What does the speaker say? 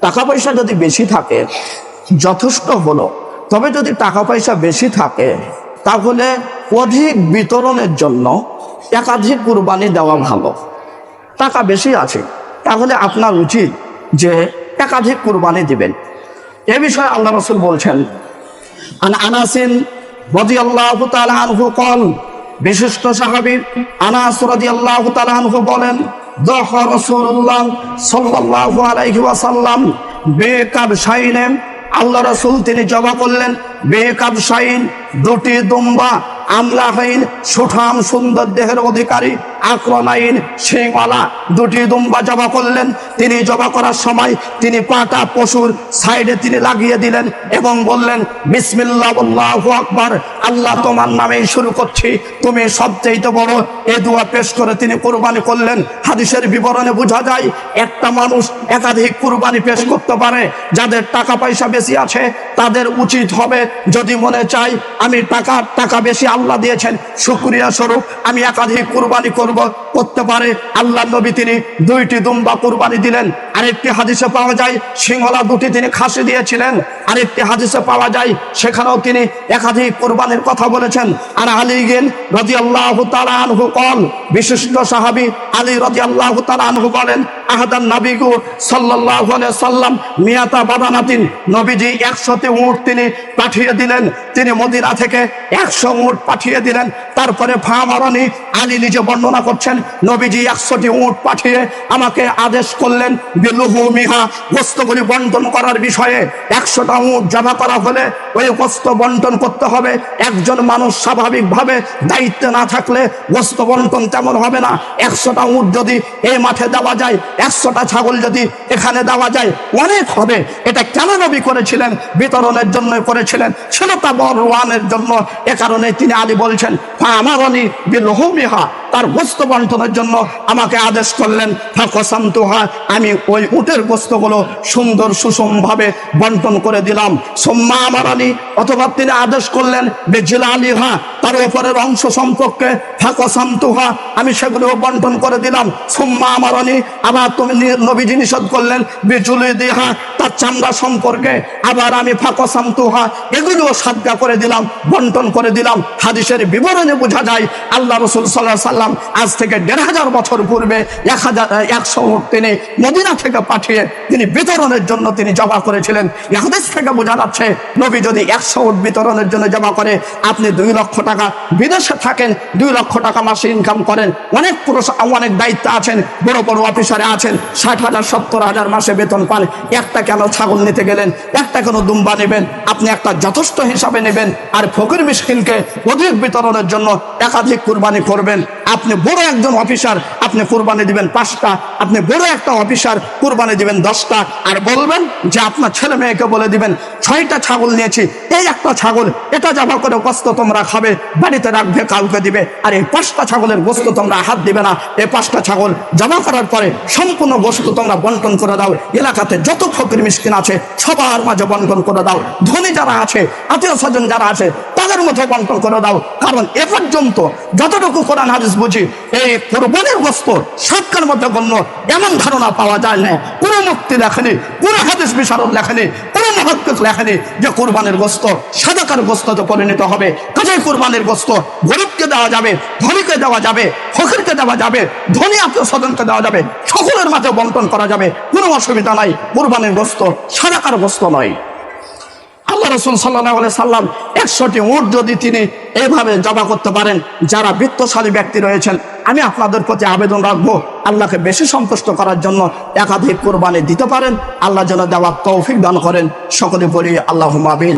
টাকা পয়সা যদি বেশি থাকে, যথেষ্ট হলো। তবে যদি টাকা পয়সা বেশি থাকে, তাহলে অধিক বিতরণের জন্য একাধিক কুরবানি দেওয়া ভালো। টাকা বেশি আছে, তাহলে আপনার উচিত যে একাধিক কুরবানি দিবেন। এ বিষয়ে আল্লাহ রসুল বলছেন আনাসিন রদি আল্লাহ তালহু কল। বিশিষ্ট সাহাবি আনাস রদি আল্লাহ তালহু বলেন আল্লাহ রসুল তিনি জবা করলেন বেকাব সাইন দুটি দুম্বা আমলাহীন সুঠাম সুন্দর দেহের অধিকারী। আক্রমাইন সিংওয়ালা দুটি দুম্বা জবা করলেন। তিনি জবা করার সময় তিনি পাটা পশুর সাইডে তিনি লাগিয়ে দিলেন এবং বললেন, বিসমিল্লাহ, আল্লাহু আকবার, আল্লাহ তোমার নামেই শুরু করছি। তুমি সবচেয়ে বড় এ দোয়া পেশ করে তিনি কুরবানি করলেন। হাদিসের বিবরণে বোঝা যায়, একটা মানুষ একাধিক কুরবানি পেশ করতে পারে। যাদের টাকা পয়সা বেশি আছে, তাদের উচিত হবে যদি মনে চাই আমি টাকা টাকা বেশি আল্লাহ দিয়েছেন, শুক্রিয়া স্বরূপ, আমি একাধিক কুরবানি করব। করতে পারে। আল্লাহ নবী তিনি দুইটি দুম্বা কুরবানি দিলেন। আরেকটি হাদিসে পাওয়া যায়, সিংহলা দুটি তিনি খাসি দিয়েছিলেন। আরেকটি হাদিসে পাওয়া যায়, সেখানেও তিনি একাধিক কোরবানির কথা বলেছেন। আর আলী গেন রাজি আল্লাহ আনহু কল বিশিষ্ট সাহাবি আলী রদি আল্লাহ আনহু বলেন, আহাদান নাবিগু সাল্লাহ সাল্লাম মিয়াতা বাদানাতিন নবীজি একশোতে উঁট তিনি পাঠিয়ে দিলেন, তিনি মদিনা থেকে একশো উঁট পাঠিয়ে দিলেন। তারপরে ফামারানি আলী নিজে বর্ণনা করছেন, নবীজি একশোটি উঁট পাঠিয়ে আমাকে আদেশ করলেন, বিলুহু মিহা, গোস্তগুলি বন্টন করার বিষয়ে একশোটা উঁট জমা করা হলে ওই গোস্ত বন্টন করতে হবে। একজন মানুষ স্বাভাবিকভাবে দায়িত্বে না থাকলে গোস্ত বন্টন তেমন হবে না। একশোটা উঁট যদি এই মাঠে দেওয়া যায়, একশোটা ছাগল যদি এখানে দেওয়া যায়, অনেক হবে। এটা কেন নবী করেছিলেন? বিতরণের জন্য করেছিলেন ছিল তা বরওয়ানের জন্য। এ কারণে তিনি আলী বলছেন আমার অনি বিলহমিহা তার গোস্ত বন্টনের জন্য আমাকে আদেশ করলেন ফাঁকসান্তুহা আমি ওই উটের গোস্তগুলো সুন্দর সুষমভাবে বন্টন করে দিলাম। সোম্মা আমারানি অথবা তিনি আদেশ করলেন বেজিলা আলিহা তার ওপরের অংশ সম্পর্কে ফাঁকসান্তুহা আমি সেগুলো বন্টন করে দিলাম। সোম্মা আমারানি আবার তুমি নবীজি নিষেধ করলেন বিজুলি দিহা তার চামড়া সম্পর্কে আবার আমি ফাঁকসান্তুহা এগুলোও সাজ্ঞা করে দিলাম, বন্টন করে দিলাম। হাদিসের বিবরণে বোঝা যায়, আল্লাহ রসুল সাল্লাহ সাল্লাম আজ থেকে দেড় হাজার বছর পূর্বে এক হাজার একশো উট তিনি মদিনা থেকে পাঠিয়ে তিনি বিতরণের জন্য তিনি জমা করেছিলেন। হাদিস থেকে বোঝা যাচ্ছে, নবী যদি একশো উট বিতরণের জন্য জমা করে, আপনি দুই লক্ষ টাকা বিদেশে থাকেন, দুই লক্ষ টাকা মাসে ইনকাম করেন। অনেক পুরুষ, অনেক দায়িত্ব আছেন, বড় বড় অফিসারে আছেন, ষাট হাজার, সত্তর হাজার মাসে বেতন পান। একটা কেন ছাগল নিতে গেলেন? একটা কেন দুম্বা নেবেন, আপনি একটা যথেষ্ট হিসাবে নেবেন, আর ফকির মিশকিনকে অধিক বিতরণের জন্য একাধিক কুরবানি করবেন। আপনি বড় একজন অফিসার, আপনি কুরবানি দিবেন পাঁচটা, আপনি বড় একটা অফিসার, কুরবানি দিবেন দশটা, আর বলবেন যে আপনার ছেলে মেয়েকে বলে দিবেন, ছয়টা ছাগল নিয়েছি, এই একটা ছাগল, এটা জমা করে গোস্ত তোমরা খাবে, বাড়িতে রাখবে, কাউকে দিবে, আর এই পাঁচটা ছাগলের গোস্ত তোমরা হাত দিবে না, এই পাঁচটা ছাগল জমা করার পরে সম্পূর্ণ গোস্ত তোমরা বন্টন করে দাও, এলাকাতে যত ফকির মিসকিন আছে সবার মাঝে বন্টন করে দাও। ধনী যারা আছে আত্মীয় স্বজন যারা আছে তাদের মধ্যে বন্টন করে দাও। কারণ এ পর্যন্ত যতটুকু কোরআন হাদিস বুঝি, এই কোরবানির গোস্ত সবকার মধ্যে গণ্য এমন ধারণা পাওয়া যায় না। কোনো মুক্তি লেখেনি, কোনো হাদিস বিশারদ লেখেনি, কোনো মহাত্মিক লেখেনি যে কোরবানির গোস্ত সাদাকার গোস্ততে পরিণত হবে। কাজেই কোরবানির গোস্ত গরিবকে দেওয়া যাবে, ধনীকে দেওয়া যাবে, ফকিরকে দেওয়া যাবে, ধনী আত্মীয় স্বজনকে দেওয়া যাবে, সকলের মাঝে বন্টন করা যাবে। কোনো অসুবিধা নাই, কোরবানির গোস্ত সাদাকার গোস্ত নয়। আল্লাহ রসুল সাল্লাহ সাল্লাম একশোটি উট যদি তিনি এইভাবে জমা করতে পারেন, যারা বৃত্তশালী ব্যক্তি রয়েছেন, আমি আপনাদের প্রতি আবেদন রাখব, আল্লাহকে বেশি সন্তুষ্ট করার জন্য একাধিক কোরবানি দিতে পারেন। আল্লাহ যেন দেওয়ার তৌফিক দান করেন। সকলে বলি আল্লাহ মাবিন